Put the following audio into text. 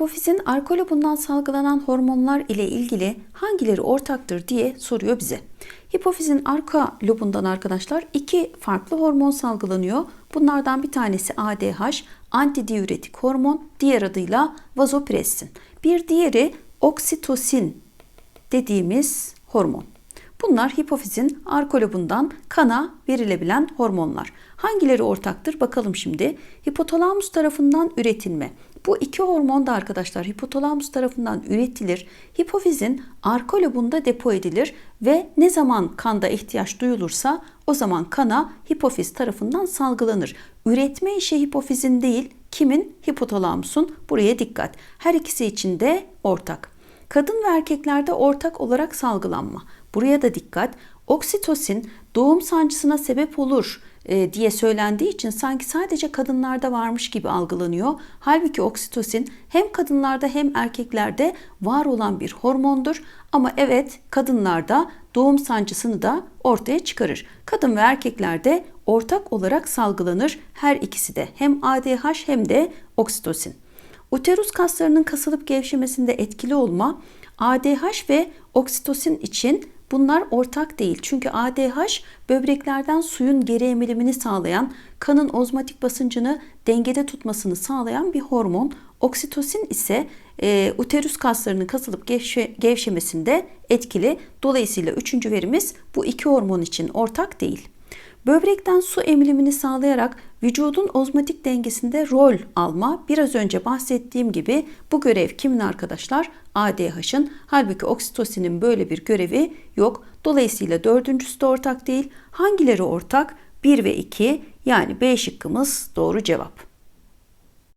Hipofizin arka lobundan salgılanan hormonlar ile ilgili hangileri ortaktır diye soruyor bize. Hipofizin arka lobundan arkadaşlar iki farklı hormon salgılanıyor. Bunlardan bir tanesi ADH, antidiüretik hormon, diğer adıyla vazopressin. Bir diğeri oksitosin dediğimiz hormon. Bunlar hipofizin arka lobundan kana verilebilen hormonlar. Hangileri ortaktır bakalım şimdi. Hipotalamus tarafından üretilme. Bu iki hormon da arkadaşlar hipotalamus tarafından üretilir. Hipofizin arka lobunda depo edilir ve ne zaman kanda ihtiyaç duyulursa o zaman kana hipofiz tarafından salgılanır. Üretme işi hipofizin değil, kimin? Hipotalamusun. Buraya dikkat. Her ikisi için de ortak. Kadın ve erkeklerde ortak olarak salgılanma. Buraya da dikkat. Oksitosin doğum sancısına sebep olur e, diye söylendiği için sanki sadece kadınlarda varmış gibi algılanıyor. Halbuki oksitosin hem kadınlarda hem erkeklerde var olan bir hormondur. Ama evet kadınlarda doğum sancısını da ortaya çıkarır. Kadın ve erkeklerde ortak olarak salgılanır her ikisi de hem ADH hem de oksitosin. Uterus kaslarının kasılıp gevşemesinde etkili olma ADH ve oksitosin için bunlar ortak değil. Çünkü ADH böbreklerden suyun geri emilimini sağlayan, kanın ozmotik basıncını dengede tutmasını sağlayan bir hormon. Oksitosin ise e, uterus kaslarının kasılıp gevşe, gevşemesinde etkili. Dolayısıyla üçüncü verimiz bu iki hormon için ortak değil. Böbrekten su emilimini sağlayarak vücudun ozmotik dengesinde rol alma. Biraz önce bahsettiğim gibi bu görev kimin arkadaşlar? ADH'ın. Halbuki oksitosinin böyle bir görevi yok. Dolayısıyla dördüncüsü de ortak değil. Hangileri ortak? 1 ve 2 yani B şıkkımız doğru cevap.